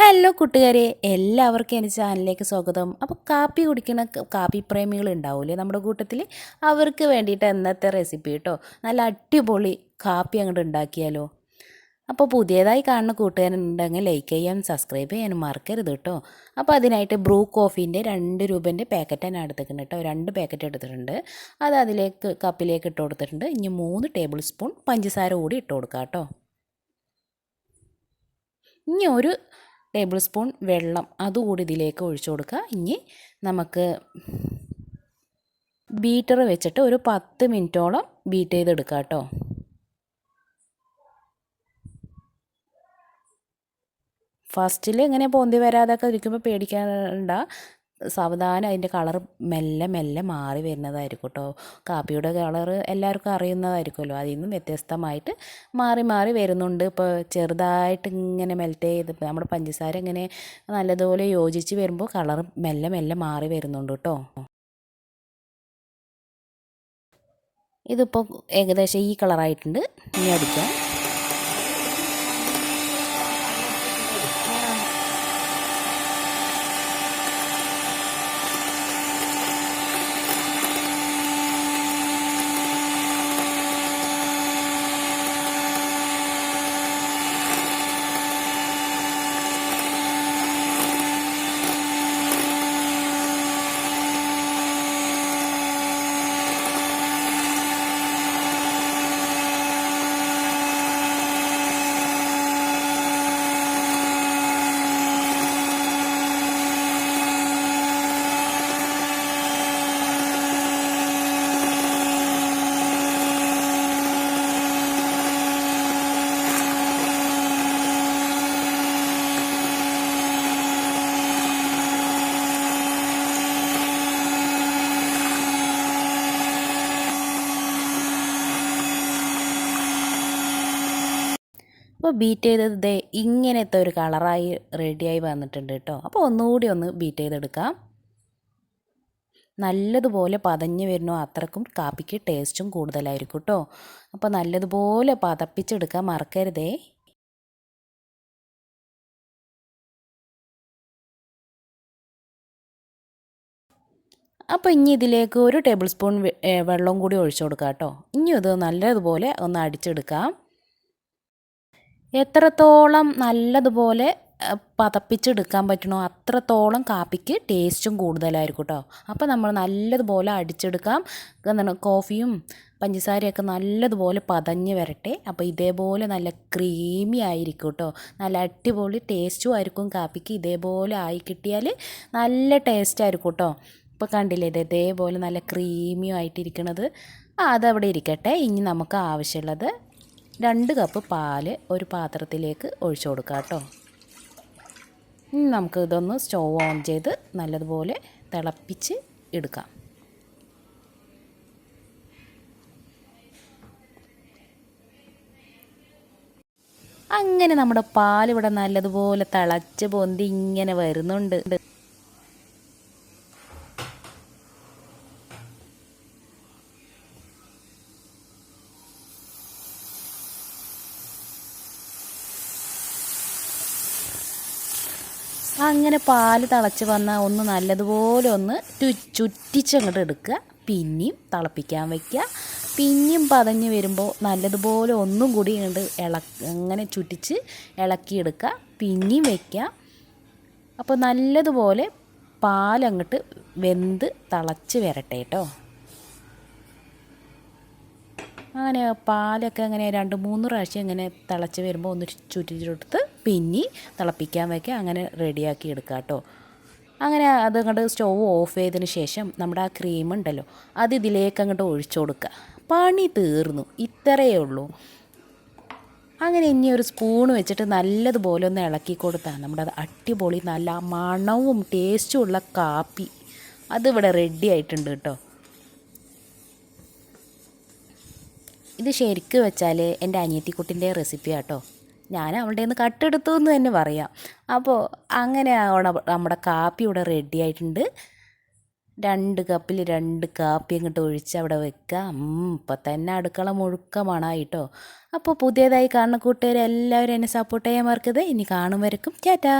Hello കൂട്ടുകാരെ എല്ലാവർക്കും എന്റെ ചാനലിലേക്ക് സ്വാഗതം. അപ്പോൾ കാപ്പി കുടിക്കുന്ന കാപ്പി പ്രേമികൾ ഉണ്ടാവില്ലേ നമ്മുടെ കൂട്ടത്തിൽ അവർക്ക് വേണ്ടിയിട്ട് എന്നത്തെ റെസിപ്പി കേട്ടോ. നല്ല അടിപൊളി കാപ്പി അങ്ങോട്ട് ഉണ്ടാക്കിയാലോ. അപ്പോൾ പുതിയതായി കാണുന്ന കൂട്ടുകാരുണ്ടെങ്കിൽ ലൈക്ക് ചെയ്യാനും സബ്സ്ക്രൈബ് ചെയ്യാനും മറക്കരുത് കേട്ടോ. അപ്പോൾ അതിനായിട്ട് ബ്രൂ കോഫീന്റെ രണ്ട് രൂപേന്റെ പാക്കറ്റ് ഞാൻ എടുത്തിട്ടുണ്ട് കേട്ടോ. രണ്ട് പാക്കറ്റ് എടുത്തിട്ടുണ്ട്. അത് അതിലേക്ക് കപ്പിലേക്ക് ഇട്ട് കൊടുത്തിട്ടുണ്ട്. ഇനി മൂന്ന് ടേബിൾ സ്പൂൺ പഞ്ചസാര കൂടി ഇട്ട് കൊടുക്കാം കേട്ടോ. ഇനി ഒരു ടേബിൾ സ്പൂൺ വെള്ളം അതുകൂടി ഇതിലേക്ക് ഒഴിച്ചു കൊടുക്കുക. ഇനി നമുക്ക് ബീറ്റർ വെച്ചിട്ട് ഒരു പത്ത് മിനിറ്റോളം ബീറ്റ് ചെയ്തെടുക്കുക കേട്ടോ. ഫസ്റ്റിൽ ഇങ്ങനെ പൊന്തി വരാതൊക്കെ ഇരിക്കുമ്പോൾ പേടിക്കാണ്ട സാവധാനം അതിന്റെ കളർ മെല്ലെ മെല്ലെ മാറി വരുന്നതായിരിക്കും കേട്ടോ. കാപ്പിയുടെ കളർ എല്ലാവർക്കും അറിയുന്നതായിരിക്കുമല്ലോ. അതിൽ നിന്നും വ്യത്യസ്തമായിട്ട് മാറി മാറി വരുന്നുണ്ട്. ഇപ്പോൾ ചെറുതായിട്ട് ഇങ്ങനെ മെൽറ്റ് ചെയ്ത് നമ്മുടെ പഞ്ചസാര ഇങ്ങനെ നല്ലതുപോലെ യോജിച്ച് വരുമ്പോൾ കളർ മെല്ലെ മെല്ലെ മാറി വരുന്നുണ്ട് കേട്ടോ. ഇതിപ്പോൾ ഏകദേശം ഈ കളറായിട്ടുണ്ട്. ഇനി അടിക്കാം. അപ്പോൾ ബീറ്റ് ചെയ്തത് ദേ ഇങ്ങനത്തെ ഒരു കളറായി റെഡിയായി വന്നിട്ടുണ്ട് കേട്ടോ. അപ്പോൾ ഒന്നുകൂടി ഒന്ന് ബീറ്റ് ചെയ്തെടുക്കാം. നല്ലതുപോലെ പതഞ്ഞ് വരുന്നു. അത്രക്കും കാപ്പിക്ക് ടേസ്റ്റും കൂടുതലായിരിക്കും കേട്ടോ. അപ്പോൾ നല്ലതുപോലെ പതപ്പിച്ചെടുക്കാൻ മറക്കരുതേ. അപ്പോൾ ഇനി ഇതിലേക്ക് ഒരു ടേബിൾ സ്പൂൺ വെള്ളം കൂടി ഒഴിച്ചു കൊടുക്കാം കേട്ടോ. ഇനി ഇത് നല്ലതുപോലെ ഒന്ന് അടിച്ചെടുക്കാം. എത്രത്തോളം നല്ലതുപോലെ പതപ്പിച്ചെടുക്കാൻ പറ്റണോ അത്രത്തോളം കാപ്പിക്ക് ടേസ്റ്റും കൂടുതലായിരിക്കും കേട്ടോ അപ്പോൾ നമ്മൾ നല്ലതുപോലെ അടിച്ചെടുക്കാം. എന്താണ് കോഫിയും പഞ്ചസാരയൊക്കെ നല്ലതുപോലെ പതഞ്ഞ് വരട്ടെ. അപ്പോൾ ഇതേപോലെ നല്ല ക്രീമി ആയിരിക്കും കേട്ടോ നല്ല അടിപൊളി ടേസ്റ്റും ആയിരിക്കും കാപ്പിക്ക്. ഇതേപോലെ ആയി കിട്ടിയാൽ നല്ല ടേസ്റ്റ് ആയിരിക്കും കേട്ടോ ഇപ്പോൾ കണ്ടില്ലേ ഇത് ഇതേപോലെ നല്ല ക്രീമിയും ആയിട്ടിരിക്കണത്. അതവിടെ ഇരിക്കട്ടെ. ഇനി നമുക്ക് ആവശ്യമുള്ളത് രണ്ട് കപ്പ് പാൽ ഒരു പാത്രത്തിലേക്ക് ഒഴിച്ചു കൊടുക്കുക കേട്ടോ. നമുക്ക് ഇതൊന്ന് സ്റ്റൗ ഓൺ ചെയ്ത് നല്ലതുപോലെ തിളപ്പിച്ച് എടുക്കാം. അങ്ങനെ നമ്മുടെ പാലിവിടെ നല്ലതുപോലെ തിളച്ച് പൊന്തി ഇങ്ങനെ വരുന്നുണ്ട്. അങ്ങനെ പാൽ തിളച്ച് വന്നാൽ ഒന്ന് നല്ലതുപോലെ ഒന്ന് ചുറ്റിച്ചങ്ങോട്ട് എടുക്കുക. പിന്നെയും തിളപ്പിക്കാൻ വയ്ക്കുക പിന്നെയും പതഞ്ഞ് വരുമ്പോൾ നല്ലതുപോലെ ഒന്നും കൂടി ഇങ്ങോട്ട് ഇള അങ്ങനെ ചുറ്റിച്ച് ഇളക്കിയെടുക്കുക. പിന്നെയും വയ്ക്കുക അപ്പോൾ നല്ലതുപോലെ പാലങ്ങോട്ട് വെന്ത് തിളച്ച് വരട്ടെ കേട്ടോ അങ്ങനെ പാലൊക്കെ അങ്ങനെ രണ്ട് മൂന്ന് പ്രാവശ്യം ഇങ്ങനെ തിളച്ച് വരുമ്പോൾ ഒന്ന് ചുറ്റിച്ചെടുത്ത് പിന്നി തിളപ്പിക്കാൻ വയ്ക്കുക അങ്ങനെ റെഡിയാക്കി എടുക്കുക കേട്ടോ. അങ്ങനെ അത് അങ്ങോട്ട് സ്റ്റൗ ഓഫ് ചെയ്തതിന് ശേഷം നമ്മുടെ ആ ക്രീം ഉണ്ടല്ലോ അത് ഇതിലേക്ക് അങ്ങോട്ട് ഒഴിച്ചു കൊടുക്കുക. പണി തീർന്നു ഇത്രയേ ഉള്ളൂ. അങ്ങനെ ഇനി ഒരു സ്പൂൺ വെച്ചിട്ട് നല്ലതുപോലെ ഒന്ന് ഇളക്കി കൊടുത്താൽ നമ്മുടെ അത് അടിപൊളി നല്ല മണവും ടേസ്റ്റും ഉള്ള കാപ്പി. അതിവിടെ റെഡി ആയിട്ടുണ്ട് കേട്ടോ. ഇത് ശരിക്ക് വെച്ചാൽ എന്റെ അനിയത്തിക്കുട്ടിന്റെ റെസിപ്പി കേട്ടോ. ഞാൻ അവളുടെ നിന്ന് കട്ടെടുത്തു എന്ന് തന്നെ പറയാം. അപ്പോൾ അങ്ങനെ നമ്മുടെ കാപ്പി ഇവിടെ റെഡി ആയിട്ടുണ്ട്. രണ്ട് കപ്പിൽ രണ്ട് കാപ്പി അങ്ങോട്ട് ഒഴിച്ച് അവിടെ വെക്കുക ഇപ്പം തന്നെ അടുക്കള മുഴുക്ക മണമായിട്ടോ അപ്പോൾ പുതിയതായി കാണുന്ന കൂട്ടുകാരെല്ലാവരും എന്നെ സപ്പോർട്ട് ചെയ്യാൻ മറക്കരുത്. ഇനി കാണും വരക്കും ചേട്ടാ